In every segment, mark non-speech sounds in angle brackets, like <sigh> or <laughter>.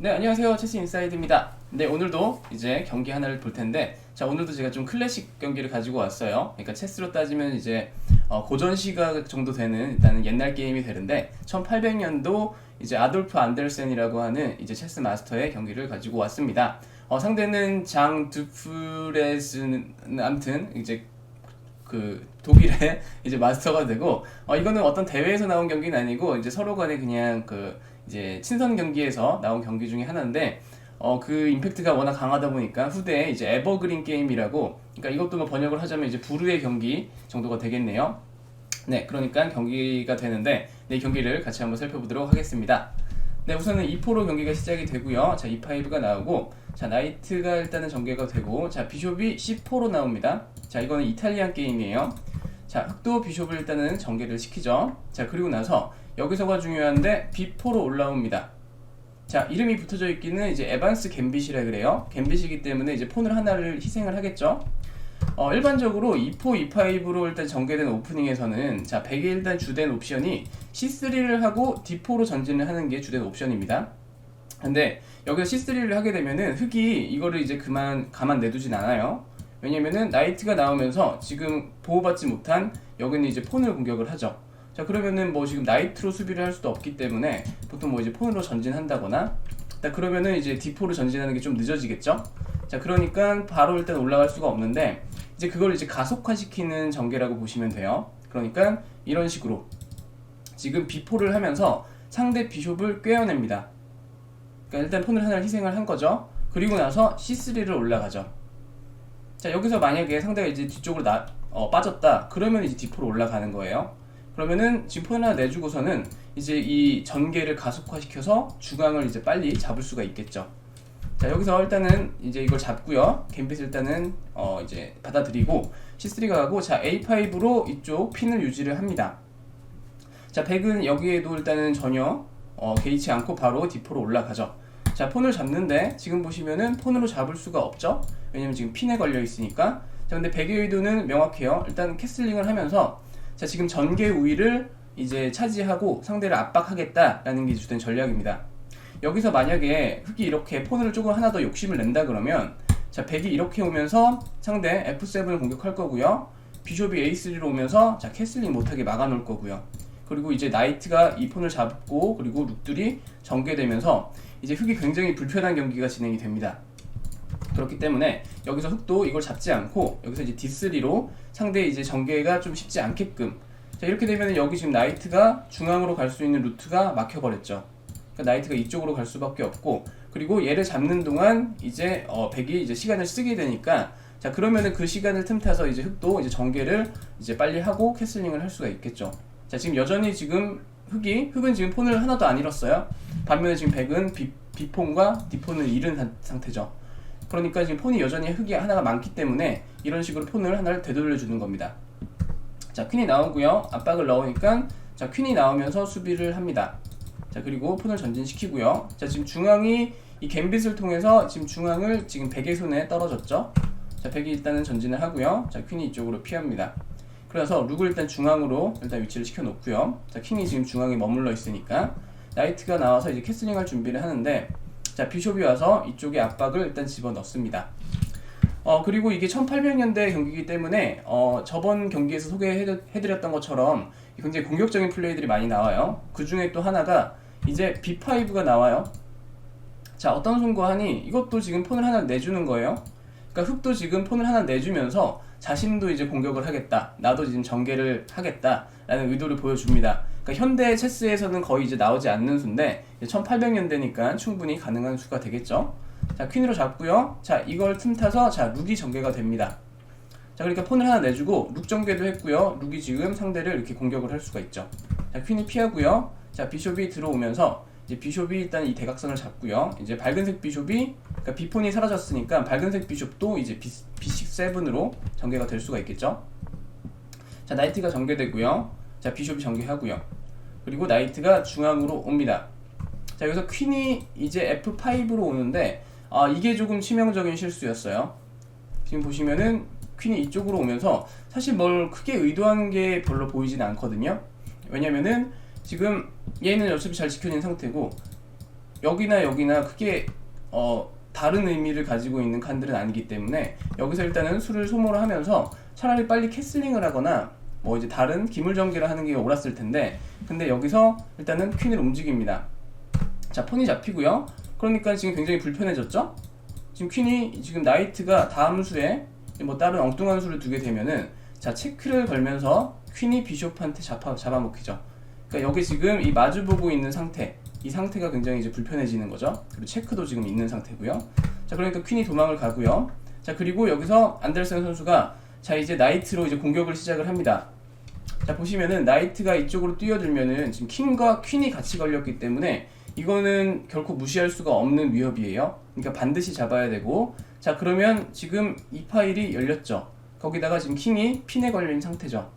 네, 안녕하세요. 체스 인사이드입니다. 네, 오늘도 이제 경기 하나를 볼 텐데, 자, 오늘도 제가 좀 클래식 경기를 가지고 왔어요. 그러니까 체스로 따지면 이제 어, 고전 시각 정도 되는 일단은 옛날 게임이 되는데, 1800년도 이제 아돌프 안델센이라고 하는 이제 체스 마스터의 경기를 가지고 왔습니다. 어, 상대는 장 드프레스는 아무튼 이제 그 독일의 <laughs> 이제 마스터가 되고 어 이거는 어떤 대회에서 나온 경기는 아니고 이제 서로 간에 그냥 그 이제 친선 경기에서 나온 경기 중에 하나인데 어 그 임팩트가 워낙 강하다 보니까 후대에 이제 에버그린 게임이라고 그러니까 이것도 뭐 번역을 하자면 이제 부르의 경기 정도가 되겠네요. 네, 그러니까 경기가 되는데 네, 이 경기를 같이 한번 살펴보도록 하겠습니다. 네, 우선은 2포로 경기가 시작이 되고요. 자, E5가 나오고, 자, 나이트가 일단은 전개가 되고, 자, 비숍이 C4로 나옵니다. 자, 이거는 이탈리안 게임이에요. 자, 흑도 비숍을 일단은 전개를 시키죠. 자, 그리고 나서 여기서가 중요한데 B4로 올라옵니다. 자, 이름이 붙어져 있기는 이제 에반스 갬빗이라 그래요. 갬빗이기 때문에 이제 폰을 하나를 희생을 하겠죠. 어, 일반적으로 2포, 2파이브로 일단 전개된 오프닝에서는 자, 100의 일단 주된 옵션이 C3를 하고 D4로 전진을 하는 게 주된 옵션입니다. 근데 여기서 C3를 하게 되면은 흑이 이거를 이제 그만 가만 내두진 않아요. 왜냐면은 나이트가 나오면서 지금 보호받지 못한 여기는 이제 폰을 공격을 하죠. 자 그러면은 뭐 지금 나이트로 수비를 할 수도 없기 때문에 보통 뭐 이제 폰으로 전진한다거나 자 그러면은 이제 D4로 전진하는 게 좀 늦어지겠죠. 자 그러니까 바로 일단 올라갈 수가 없는데 이제 그걸 이제 가속화시키는 전개라고 보시면 돼요. 그러니까 이런 식으로 지금 B4를 하면서 상대 비숍을 꿰어냅니다. 그러니까 일단 폰을 하나를 희생을 한 거죠. 그리고 나서 C3를 올라가죠. 자 여기서 만약에 상대가 이제 뒤쪽으로 나, 어, 빠졌다. 그러면 이제 D4로 올라가는 거예요. 그러면은 폰 하나 내주고서는 이제 이 전개를 가속화시켜서 주강을 이제 빨리 잡을 수가 있겠죠. 자 여기서 일단은 이제 이걸 잡고요. 갬빗을 일단은 어 이제 받아들이고 C3가 가고 자 A5로 이쪽 핀을 유지를 합니다. 자 100은 여기에도 일단은 전혀 어, 개의치 않고 바로 D4로 올라가죠. 자 폰을 잡는데 지금 보시면은 폰으로 잡을 수가 없죠. 왜냐면 지금 핀에 걸려 있으니까. 자 근데 100의 의도는 명확해요. 일단 캐슬링을 하면서 자 지금 전개 우위를 이제 차지하고 상대를 압박하겠다라는 게 주된 전략입니다. 여기서 만약에 흑이 이렇게 폰을 조금 하나 더 욕심을 낸다 그러면 자 100이 이렇게 오면서 상대 F7을 공격할 거고요. 비숍이 A3로 오면서 자 캐슬링 못하게 막아놓을 거고요. 그리고 이제 나이트가 이 폰을 잡고 그리고 룩들이 전개되면서 이제 흑이 굉장히 불편한 경기가 진행이 됩니다. 그렇기 때문에 여기서 흑도 이걸 잡지 않고 여기서 이제 D3로 상대 이제 전개가 좀 쉽지 않게끔 자 이렇게 되면 여기 지금 나이트가 중앙으로 갈 수 있는 루트가 막혀버렸죠. 그러니까 나이트가 이쪽으로 갈 수밖에 없고 그리고 얘를 잡는 동안 이제 어 백이 이제 시간을 쓰게 되니까 자 그러면은 그 시간을 틈타서 이제 흑도 이제 전개를 이제 빨리 하고 캐슬링을 할 수가 있겠죠. 자 지금 여전히 지금 흑이 흑은 지금 폰을 하나도 안 잃었어요. 반면에 지금 백은 B, B폰과 D폰을 잃은 상- 상태죠. 그러니까 지금 폰이 여전히 흑이 하나가 많기 때문에 이런 식으로 폰을 하나를 되돌려 주는 겁니다. 자 퀸이 나오고요. 압박을 넣으니까 자 퀸이 나오면서 수비를 합니다. 자 그리고 폰을 전진시키고요. 자 지금 중앙이 이 갬빗을 통해서 지금 중앙을 지금 백의 손에 떨어졌죠. 자 백이 일단은 전진을 하고요. 자 퀸이 이쪽으로 피합니다. 그래서 룩을 일단 중앙으로 일단 위치를 시켜 놓고요. 자 킹이 지금 중앙에 머물러 있으니까 나이트가 나와서 이제 캐슬링 할 준비를 하는데 자 비숍이 와서 이쪽에 압박을 일단 집어 넣습니다. 어 그리고 이게 1800년대 경기이기 때문에 어 저번 경기에서 소개해드렸던 것처럼 굉장히 공격적인 플레이들이 많이 나와요. 그 중에 또 하나가 이제 B5가 나와요. 자 어떤 송구하니 이것도 지금 폰을 하나 내주는 거예요. 그러니까 흑도 지금 폰을 하나 내주면서 자신도 이제 공격을 하겠다. 나도 지금 전개를 하겠다 라는 의도를 보여줍니다. 그러니까 현대 체스에서는 거의 이제 나오지 않는 수인데 1800년대니까 충분히 가능한 수가 되겠죠. 자 퀸으로 잡고요. 자 이걸 틈타서 자 룩이 전개가 됩니다. 자 그러니까 폰을 하나 내주고 룩 전개도 했고요. 룩이 지금 상대를 이렇게 공격을 할 수가 있죠. 자 퀸이 피하고요. 자 비숍이 들어오면서 이제 비숍이 일단 이 대각선을 잡고요. 이제 밝은색 비숍이 그러니까 비폰이 사라졌으니까 밝은색 비숍도 이제 B, B7으로 전개가 될 수가 있겠죠. 자 나이트가 전개되고요. 자 비숍이 전개하고요. 그리고 나이트가 중앙으로 옵니다. 자 여기서 퀸이 이제 F5로 오는데 아 이게 조금 치명적인 실수였어요. 지금 보시면은 퀸이 이쪽으로 오면서 사실 뭘 크게 의도한 게 별로 보이진 않거든요. 왜냐면은 지금 얘는 어차피 잘 지켜진 상태고 여기나 여기나 크게 어 다른 의미를 가지고 있는 칸들은 아니기 때문에 여기서 일단은 수를 소모를 하면서 차라리 빨리 캐슬링을 하거나 뭐 이제 다른 기물 전개를 하는 게 옳았을 텐데 근데 여기서 일단은 퀸을 움직입니다. 자 폰이 잡히고요. 그러니까 지금 굉장히 불편해졌죠? 지금 퀸이 지금 나이트가 다음 수에 뭐 다른 엉뚱한 수를 두게 되면은 자 체크를 걸면서 퀸이 비숍한테 잡아 잡아먹히죠. 그러니까 여기 지금 이 마주 보고 있는 상태 이 상태가 굉장히 이제 불편해지는 거죠. 그리고 체크도 지금 있는 상태고요. 자 그러니까 퀸이 도망을 가고요. 자 그리고 여기서 안델슨 선수가 자 이제 나이트로 이제 공격을 시작을 합니다. 자 보시면은 나이트가 이쪽으로 뛰어들면은 지금 킹과 퀸이 같이 걸렸기 때문에 이거는 결코 무시할 수가 없는 위협이에요. 그러니까 반드시 잡아야 되고 자 그러면 지금 이 파일이 열렸죠. 거기다가 지금 킹이 핀에 걸린 상태죠.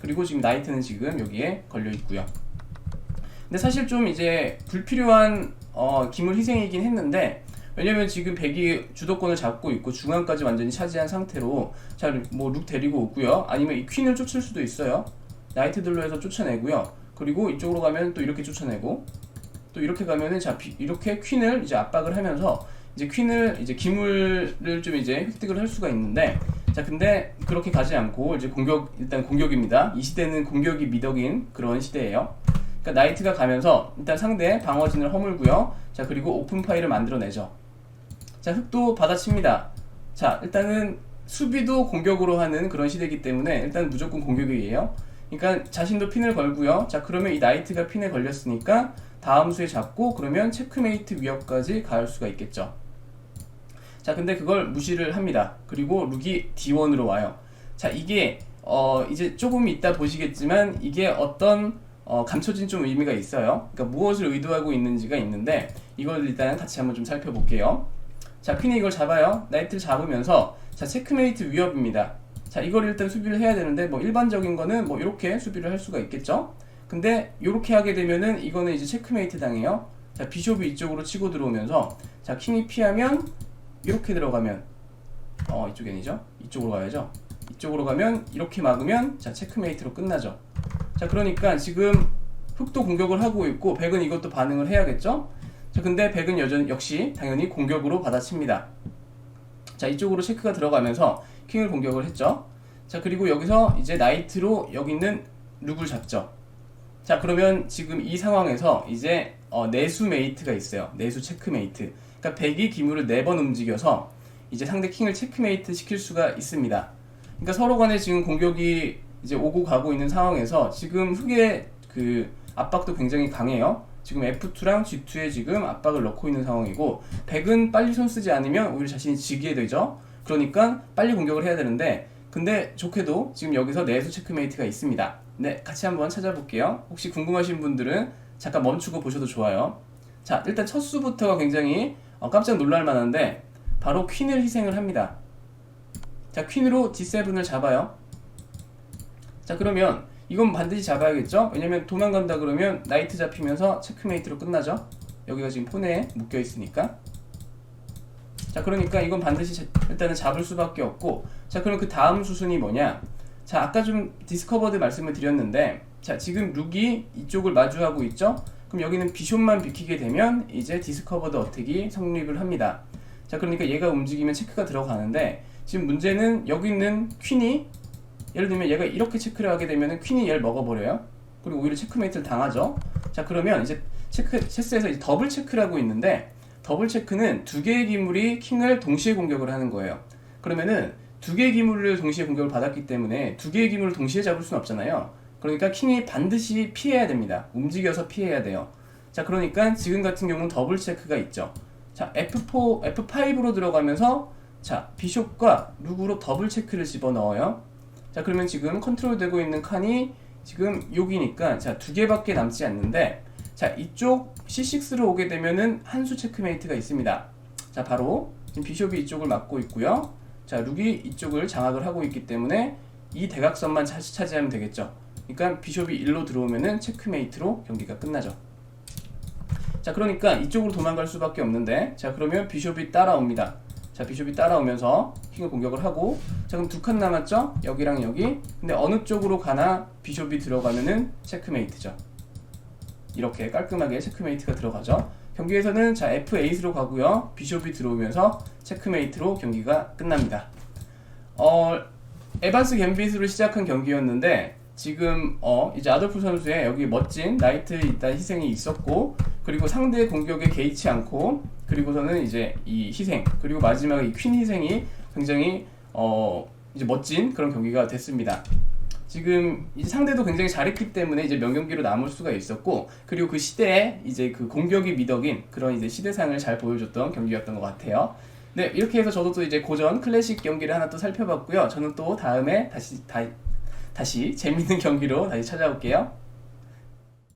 그리고 지금 나이트는 지금 여기에 걸려 있고요. 근데 사실 좀 이제 불필요한 어, 기물 희생이긴 했는데 왜냐면 지금 백이 주도권을 잡고 있고 중앙까지 완전히 차지한 상태로 자뭐룩 데리고 오고요. 아니면 이 퀸을 쫓을 수도 있어요. 나이트들로 해서 쫓아내고요. 그리고 이쪽으로 가면 또 이렇게 쫓아내고 또 이렇게 가면은 자 비- 이렇게 퀸을 이제 압박을 하면서 이제 퀸을 이제 기물을 좀 이제 획득을 할 수가 있는데 자 근데 그렇게 가지 않고 이제 공격 일단 공격입니다. 이 시대는 공격이 미덕인 그런 시대예요. 그러니까 나이트가 가면서 일단 상대 방어진을 허물고요. 자 그리고 오픈 파일을 만들어내죠. 자 흑도 받아칩니다. 자 일단은 수비도 공격으로 하는 그런 시대이기 때문에 일단 무조건 공격이에요. 그러니까 자신도 핀을 걸고요. 자 그러면 이 나이트가 핀에 걸렸으니까 다음 수에 잡고 그러면 체크메이트 위협까지 가할 수가 있겠죠. 자 근데 그걸 무시를 합니다. 그리고 룩이 D1으로 와요. 자 이게 어 이제 조금 이따 보시겠지만 이게 어떤 어 감춰진 좀 의미가 있어요. 그러니까 무엇을 의도하고 있는지가 있는데 이걸 일단 같이 한번 좀 살펴볼게요. 자 퀸이 이걸 잡아요. 나이트를 잡으면서 자 체크메이트 위협입니다. 자 이걸 일단 수비를 해야 되는데 뭐 일반적인 거는 뭐 이렇게 수비를 할 수가 있겠죠. 근데 이렇게 하게 되면은 이거는 이제 체크메이트 당해요. 자 비숍이 이쪽으로 치고 들어오면서 자 킹이 피하면 이렇게 들어가면 어 이쪽이 아니죠? 이쪽으로 가야죠. 이쪽으로 가면 이렇게 막으면 자 체크메이트로 끝나죠. 자 그러니까 지금 흑도 공격을 하고 있고 백은 이것도 반응을 해야겠죠? 자 근데 백은 여전 역시 당연히 공격으로 받아칩니다. 자 이쪽으로 체크가 들어가면서 킹을 공격을 했죠. 자 그리고 여기서 이제 나이트로 여기 있는 룩을 잡죠. 자 그러면 지금 이 상황에서 이제 어, 내수 메이트가 있어요. 내수 체크메이트. 그러니까 백이 기물을 네 번 움직여서 이제 상대 킹을 체크메이트 시킬 수가 있습니다. 그러니까 서로 간에 지금 공격이 이제 오고 가고 있는 상황에서 지금 흑의 그 압박도 굉장히 강해요. 지금 F2랑 G2에 지금 압박을 넣고 있는 상황이고 백은 빨리 손 쓰지 않으면 오히려 자신이 지게 되죠. 그러니까 빨리 공격을 해야 되는데 근데 좋게도 지금 여기서 내수 체크메이트가 있습니다. 네, 같이 한번 찾아볼게요. 혹시 궁금하신 분들은 잠깐 멈추고 보셔도 좋아요. 자, 일단 첫 수부터가 굉장히 어, 깜짝 놀랄 만한데 바로 퀸을 희생을 합니다. 자, 퀸으로 D7을 잡아요. 자, 그러면 이건 반드시 잡아야겠죠? 왜냐면 도망간다 그러면 나이트 잡히면서 체크메이트로 끝나죠? 여기가 지금 폰에 묶여 있으니까. 자, 그러니까 이건 반드시 자- 일단은 잡을 수밖에 없고, 자, 그럼 그 다음 수순이 뭐냐? 자, 아까 좀 디스커버드 말씀을 드렸는데, 자, 지금 룩이 이쪽을 마주하고 있죠? 그럼 여기는 비숍만 비키게 되면 이제 디스커버드 어택이 성립을 합니다. 자, 그러니까 얘가 움직이면 체크가 들어가는데, 지금 문제는 여기 있는 퀸이 예를 들면 얘가 이렇게 체크를 하게 되면 퀸이 얘를 먹어버려요. 그리고 오히려 체크메이트를 당하죠. 자 그러면 이제 체크 체스에서 이제 더블 체크를 하고 있는데 더블 체크는 두 개의 기물이 킹을 동시에 공격을 하는 거예요. 그러면은 두 개의 기물을 동시에 공격을 받았기 때문에 두 개의 기물을 동시에 잡을 수는 없잖아요. 그러니까 킹이 반드시 피해야 됩니다. 움직여서 피해야 돼요. 자 그러니까 지금 같은 경우는 더블 체크가 있죠. 자 F4, F5로 들어가면서 자 비숍과 룩으로 더블 체크를 집어 넣어요. 자 그러면 지금 컨트롤 되고 있는 칸이 지금 여기니까 자 두 개밖에 남지 않는데 자 이쪽 C6로 오게 되면은 한 수 체크메이트가 있습니다. 자 바로 지금 비숍이 이쪽을 막고 있고요. 자 룩이 이쪽을 장악을 하고 있기 때문에 이 대각선만 차, 차지하면 되겠죠. 그러니까 비숍이 1로 들어오면은 체크메이트로 경기가 끝나죠. 자 그러니까 이쪽으로 도망갈 수밖에 없는데 자 그러면 비숍이 따라옵니다. 자 비숍이 따라오면서 킹을 공격을 하고 자 그럼 두 칸 남았죠? 여기랑 여기 근데 어느 쪽으로 가나 비숍이 들어가면은 체크메이트죠 이렇게 깔끔하게 체크메이트가 들어가죠. 경기에서는 자 F8으로 가고요. 비숍이 들어오면서 체크메이트로 경기가 끝납니다. 어, 에반스 갬빗으로 시작한 경기였는데 지금 어 이제 아돌프 선수의 여기 멋진 나이트 일단 희생이 있었고 그리고 상대 공격에 개의치 않고 그리고서는 이제 이 희생 그리고 마지막에 이퀸 희생이 굉장히 어 이제 멋진 그런 경기가 됐습니다. 지금 상대도 굉장히 잘했기 때문에 이제 명경기로 남을 수가 있었고 그리고 그 시대에 이제 그 공격이 미덕인 그런 이제 시대상을 잘 보여줬던 경기였던 것 같아요. 네 이렇게 해서 저도 또 이제 고전 클래식 경기를 하나 또 살펴봤고요. 저는 또 다음에 다시 다, 다시 재밌는 <laughs> 경기로 다시 찾아올게요.